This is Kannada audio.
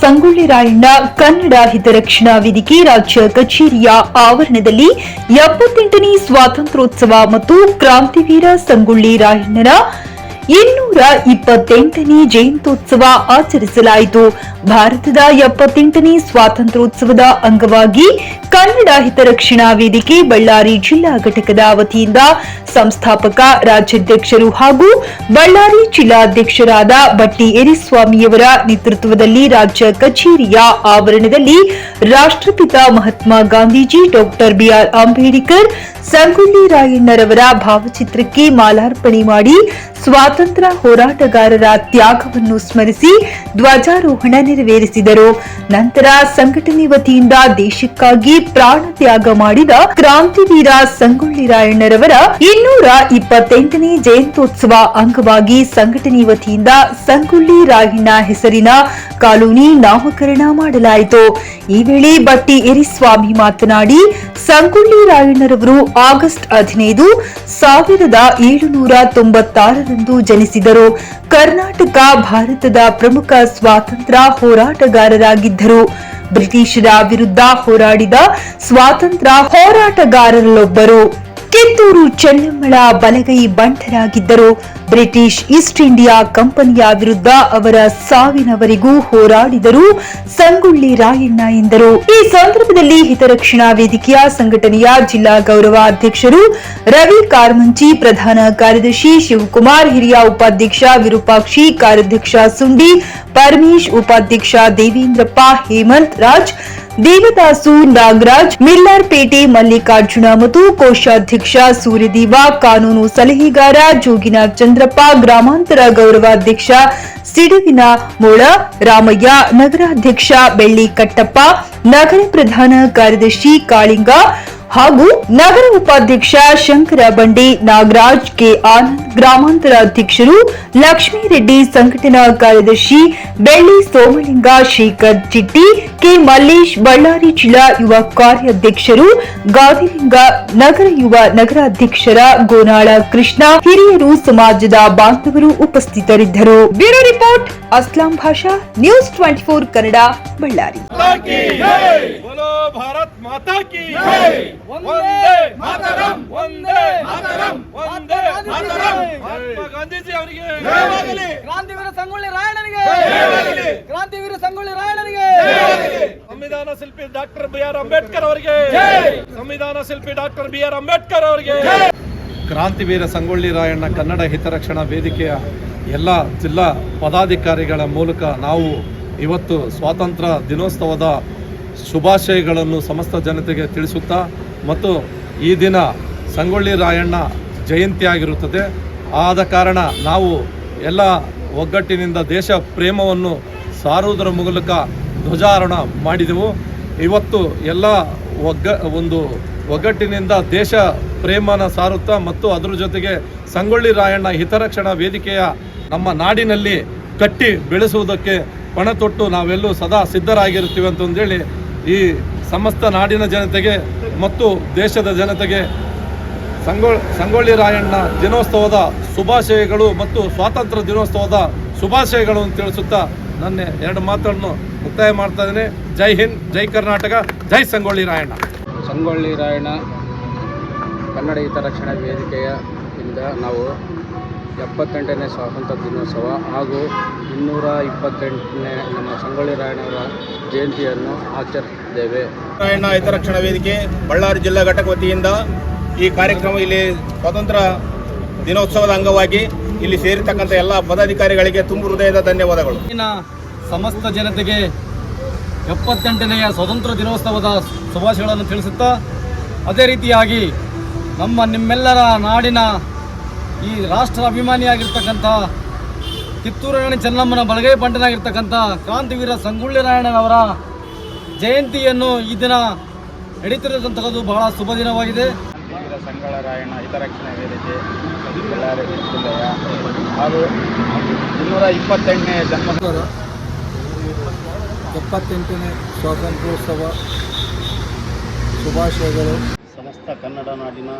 ಸಂಗೊಳ್ಳಿ ರಾಯಣ್ಣ ಕನ್ನಡ ಹಿತರಕ್ಷಣಾ ವೇದಿಕೆ ರಾಜ್ಯ ಕಚೇರಿಯ ಆವರಣದಲ್ಲಿ ಎಪ್ಪತ್ತೆಂಟನೇ ಸ್ವಾತಂತ್ರ್ಯೋತ್ಸವ ಮತ್ತು ಕ್ರಾಂತಿವೀರ ಸಂಗೊಳ್ಳಿ ರಾಯಣ್ಣನ ಇನ್ನೂರ ಇಪ್ಪತ್ತೆಂಟನೇ ಜಯಂತ್ಯೋತ್ಸವ ಆಚರಿಸಲಾಯಿತು. ಭಾರತದ ಎಪ್ಪತ್ತೆಂಟನೇ ಸ್ವಾತಂತ್ರ್ಯೋತ್ಸವದ ಅಂಗವಾಗಿ ಕನ್ನಡ ಹಿತರಕ್ಷಣಾ ವೇದಿಕೆ ಬಳ್ಳಾರಿ ಜಿಲ್ಲಾ ಘಟಕದ ವತಿಯಿಂದ ಸಂಸ್ಥಾಪಕ, ರಾಜ್ಯಾಧ್ಯಕ್ಷರು ಹಾಗೂ ಬಳ್ಳಾರಿ ಜಿಲ್ಲಾಧ್ಯಕ್ಷರಾದ ಬಟ್ಟಿ ಎರಿಸ್ವಾಮಿಯವರ ನೇತೃತ್ವದಲ್ಲಿ ರಾಜ್ಯ ಕಚೇರಿಯ ಆವರಣದಲ್ಲಿ ರಾಷ್ಟ್ರಪಿತ Mahatma Gandhiji doctor B R Ambedkar Sangolli ರಾಯಣ್ಣರವರ ಭಾವಚಿತ್ರಕ್ಕೆ ಮಾಲಾರ್ಪಣೆ ಮಾಡಿ ಸ್ವಾತಂತ್ರ್ಯ ಹೋರಾಟಗಾರರ ತ್ಯಾಗವನ್ನು ಸ್ಮರಿಸಿ ಧ್ವಜಾರೋಹಣ ನೆರವೇರಿಸಿದರು. ನಂತರ ಸಂಘಟನೆ ವತಿಯಿಂದ ದೇಶಕ್ಕಾಗಿ ಪ್ರಾಣ ತ್ಯಾಗ ಮಾಡಿದ ಕ್ರಾಂತಿವೀರ ಸಂಗೊಳ್ಳಿ ರಾಯಣ್ಣರವರ ಇನ್ನೂರ ಇಪ್ಪತ್ತೆಂಟನೇ ಜಯಂತ್ಯೋತ್ಸವ ಅಂಗವಾಗಿ ಸಂಘಟನೆ ವತಿಯಿಂದ ಸಂಗೊಳ್ಳಿ ರಾಯಣ್ಣ ಹೆಸರಿನ ಕಾಲೋನಿ ನಾಮಕರಣ ಮಾಡಲಾಯಿತು. ಈ ವೇಳೆ ಬಟ್ಟಿ ಎರಿಸ್ವಾಮಿ ಮಾತನಾಡಿ, ಸಂಗೊಳ್ಳಿ ರಾಯಣ್ಣರವರು ಆಗಸ್ಟ್ ಹದಿನೈದು ಸಾವಿರದ ಏಳುನೂರ ತೊಂಬತ್ತಾರರಂದು ಜನಿಸಿದರು. ಕರ್ನಾಟಕ, ಭಾರತದ ಪ್ರಮುಖ ಸ್ವಾತಂತ್ರ್ಯ ಹೋರಾಟಗಾರರಾಗಿದ್ದರು. ಬ್ರಿಟಿಷರ ವಿರುದ್ಧ ಹೋರಾಡಿದ ಸ್ವಾತಂತ್ರ್ಯ ಹೋರಾಟಗಾರರಲ್ಲೊಬ್ಬರು. ಕಿತ್ತೂರು ಚೆನ್ನಮ್ಮಳ ಬಲಗೈ ಬಂಟರಾಗಿದ್ದರು. ಬ್ರಿಟಿಷ್ ಈಸ್ಟ್ ಇಂಡಿಯಾ ಕಂಪನಿಯ ವಿರುದ್ಧ ಅವರ ಸಾವಿನವರೆಗೂ ಹೋರಾಡಿದರು ಸಂಗೊಳ್ಳಿ ರಾಯಣ್ಣ ಎಂದರು. ಈ ಸಂದರ್ಭದಲ್ಲಿ ಹಿತರಕ್ಷಣಾ ವೇದಿಕೆಯ ಸಂಘಟನೆಯ ಜಿಲ್ಲಾ ಗೌರವ ಅಧ್ಯಕ್ಷರು ರವಿ ಕಾರ್ಮಂಚಿ, ಪ್ರಧಾನ ಕಾರ್ಯದರ್ಶಿ ಶಿವಕುಮಾರ್, ಹಿರಿಯ ಉಪಾಧ್ಯಕ್ಷ ವಿರೂಪಾಕ್ಷಿ, ಕಾರ್ಯಾಧ್ಯಕ್ಷ ಸುಂಡಿ, ಪರಮೇಶ್, ಉಪಾಧ್ಯಕ್ಷ ದೇವೇಂದ್ರಪ್ಪ, ಹೇಮಂತ್ ರಾಜ್ ದೇವದಾಸು ನಾಗರಾಜ್ ಮಿಲ್ಲಾರ್ಪೇಟೆ ಮಲ್ಲಿಕಾರ್ಜುನ ಮತ್ತು ಕೋಶಾಧ್ಯಕ್ಷ ಸೂರ್ಯದೇವ, ಕಾನೂನು ಸಲಹೆಗಾರ ಜೋಗಿನ ಚಂದ್ರಪ್ಪ, ಗ್ರಾಮಾಂತರ ಗೌರವಾಧ್ಯಕ್ಷ ಸಿಡುವಿನ ಮೋಳ ರಾಮಯ್ಯ, ನಗರಾಧ್ಯಕ್ಷ ಬೆಳ್ಳಿ ಕಟ್ಟಪ್ಪ ನಗರ ಪ್ರಧಾನ ಕಾರ್ಯದರ್ಶಿ ಕಾಳಿಂಗ ಹಾಗೂ ನಗರ ಉಪಾಧ್ಯಕ್ಷ ಶಂಕರ ಬಂಡಿ ನಾಗರಾಜ್, ಕೆ ಆನಂದ್ ಗ್ರಾಮಾಂತರ ಅಧ್ಯಕ್ಷರು, ಲಕ್ಷ್ಮೀರೆಡ್ಡಿ ಸಂಘಟನಾ ಕಾರ್ಯದರ್ಶಿ ಬೆಳ್ಳಿ ಸೋಮಲಿಂಗ, ಶೇಖರ್ ಚಿಟ್ಟಿ ಕೆ ಮಲ್ಲೇಶ್ ಬಳ್ಳಾರಿ ಜಿಲ್ಲಾ ಯುವ ಕಾರ್ಯಾಧ್ಯಕ್ಷರು ಗಾದಿಲಿಂಗ ನಗರ ಯುವ ನಗರಾಧ್ಯಕ್ಷರ ಗೋನಾಳ ಕೃಷ್ಣ ಹಿರಿಯರು ಸಮಾಜದ ಬಾಂಧವರು ಉಪಸ್ಥಿತರಿದ್ದರು. Bureau report Aslam Basha news twenty four Kannada Ballari. Gandhiji ಅವರಿಗೆ ಕ್ರಾಂತಿವೀರ ಸಂಗೊಳ್ಳಿ ರಾಯಣ್ಣನಿಗೆ! ಕ್ರಾಂತಿವೀರ ಸಂಗೊಳ್ಳಿ ರಾಯಣ್ಣನಿಗೆ! ಸಂವಿಧಾನ ಶಿಲ್ಪಿ ಡಾಕ್ಟರ್ ಬಿ ಆರ್ ಅಂಬೇಡ್ಕರ್ ಅವರಿಗೆ. ಸಂವಿಧಾನ ಶಿಲ್ಪಿ ಡಾಕ್ಟರ್ ಬಿ ಆರ್ ಅಂಬೇಡ್ಕರ್ ಅವರಿಗೆ. ಕ್ರಾಂತಿವೀರ ಸಂಗೊಳ್ಳಿ ರಾಯಣ್ಣ ಕನ್ನಡ ಹಿತರಕ್ಷಣಾ ವೇದಿಕೆಯ ಎಲ್ಲ ಜಿಲ್ಲಾ ಪದಾಧಿಕಾರಿಗಳ ಮೂಲಕ ನಾವು ಇವತ್ತು ಸ್ವಾತಂತ್ರ್ಯ ದಿನೋತ್ಸವದ ಶುಭಾಶಯಗಳನ್ನು ಸಮಸ್ತ ಜನತೆಗೆ ತಿಳಿಸುತ್ತಾ ಮತ್ತು ಈ ದಿನ ಸಂಗೊಳ್ಳಿ ರಾಯಣ್ಣ ಜಯಂತಿಯಾಗಿರುತ್ತದೆ. ಆದ ಕಾರಣ ನಾವು ಎಲ್ಲ ಒಗ್ಗಟ್ಟಿನಿಂದ ದೇಶ ಪ್ರೇಮವನ್ನು ಸಾರುವುದರ ಮೂಲಕ ಧ್ವಜಾರೋಹಣ ಮಾಡಿದೆವು. ಇವತ್ತು ಎಲ್ಲ ಒಗ್ಗ, ಒಂದು ಒಗ್ಗಟ್ಟಿನಿಂದ ದೇಶ ಪ್ರೇಮನ ಸಾರುತ್ತಾ ಮತ್ತು ಅದರ ಜೊತೆಗೆ ಸಂಗೊಳ್ಳಿ ರಾಯಣ್ಣ ಹಿತರಕ್ಷಣಾ ವೇದಿಕೆಯ ನಮ್ಮ ನಾಡಿನಲ್ಲಿ ಕಟ್ಟಿ ಬೆಳೆಸುವುದಕ್ಕೆ ಪಣ ತೊಟ್ಟು ನಾವೆಲ್ಲೂ ಸದಾ ಸಿದ್ಧರಾಗಿರ್ತೀವಿ ಅಂತಂದೇಳಿ ಈ ಸಮಸ್ತ ನಾಡಿನ ಜನತೆಗೆ ಮತ್ತು ದೇಶದ ಜನತೆಗೆ ಸಂಗೊಳ್, ಸಂಗೊಳ್ಳಿ ರಾಯಣ್ಣ ದಿನೋತ್ಸವದ ಶುಭಾಶಯಗಳು ಮತ್ತು ಸ್ವಾತಂತ್ರ್ಯ ದಿನೋತ್ಸವದ ಶುಭಾಶಯಗಳನ್ನು ತಿಳಿಸುತ್ತಾ ನನ್ನ ಎರಡು ಮಾತನ್ನು ಮುಕ್ತಾಯ ಮಾಡ್ತಾ ಇದ್ದೇನೆ. ಜೈ ಹಿಂದ್ ಜೈ ಕರ್ನಾಟಕ ಜೈ ಸಂಗೊಳ್ಳಿ ರಾಯಣ್ಣ. ಸಂಗೊಳ್ಳಿ ರಾಯಣ್ಣ ಕನ್ನಡ ಹಿತರಕ್ಷಣಾ ವೇದಿಕೆಯ ಇಂದ ನಾವು ಎಪ್ಪತ್ತೆಂಟನೇ ಸ್ವಾತಂತ್ರ್ಯ ದಿನೋತ್ಸವ ಹಾಗೂ ಇನ್ನೂರ ಇಪ್ಪತ್ತೆಂಟನೇ ನಮ್ಮ ಸಂಗೊಳ್ಳಿ ರಾಯಣ್ಣವರ ಜಯಂತಿಯನ್ನು ಆಚರಿಸಿದ್ದೇವೆ ರಾಯಣ್ಣ ಹಿತರಕ್ಷಣಾ ವೇದಿಕೆ ಬಳ್ಳಾರಿ ಜಿಲ್ಲಾ ಘಟಕ ವತಿಯಿಂದ ಈ ಕಾರ್ಯಕ್ರಮ ಇಲ್ಲಿ ಸ್ವಾತಂತ್ರ್ಯ ದಿನೋತ್ಸವದ ಅಂಗವಾಗಿ ಇಲ್ಲಿ ಸೇರಿರ್ತಕ್ಕಂಥ ಎಲ್ಲ ಪದಾಧಿಕಾರಿಗಳಿಗೆ ತುಂಬ ಹೃದಯದ ಧನ್ಯವಾದಗಳು. ಸಮಸ್ತ ಜನತೆಗೆ ಎಪ್ಪತ್ತೆಂಟನೆಯ ಸ್ವತಂತ್ರ ದಿನೋತ್ಸವದ ಶುಭಾಶಯಗಳನ್ನು ತಿಳಿಸುತ್ತಾ, ಅದೇ ರೀತಿಯಾಗಿ ನಮ್ಮ ನಿಮ್ಮೆಲ್ಲರ ನಾಡಿನ ಈ ರಾಷ್ಟ್ರ ಅಭಿಮಾನಿಯಾಗಿರ್ತಕ್ಕಂಥ ಕಿತ್ತೂರು ರಾಣಿ ಚೆನ್ನಮ್ಮನ ಬಲಗೈ ಪಂಡನಾಗಿರ್ತಕ್ಕಂಥ ಕ್ರಾಂತಿವೀರ ಸಂಗೊಳ್ಳಿ ನಾರಾಯಣನವರ ಜಯಂತಿಯನ್ನು ಈ ದಿನ ನಡೀತಿರತಕ್ಕಂಥದ್ದು ಬಹಳ ಶುಭ ದಿನವಾಗಿದೆ. ರಾಯಣ್ಣ ಹಿತರಕ್ಷಣಾ ವೇದಿಕೆ ಬಳ್ಳಾರಿ ಜಿಲ್ಲೆಯ ಹಾಗೂ ಇನ್ನೂರ ಇಪ್ಪತ್ತೆಂಟನೇ ಜನ್ಮ ಎಪ್ಪತ್ತೆಂಟನೇ ಸ್ವಾತಂತ್ರ್ಯೋತ್ಸವ ಶುಭಾಶಯಗಳು. ಸಮಸ್ತ ಕನ್ನಡ ನಾಡಿನ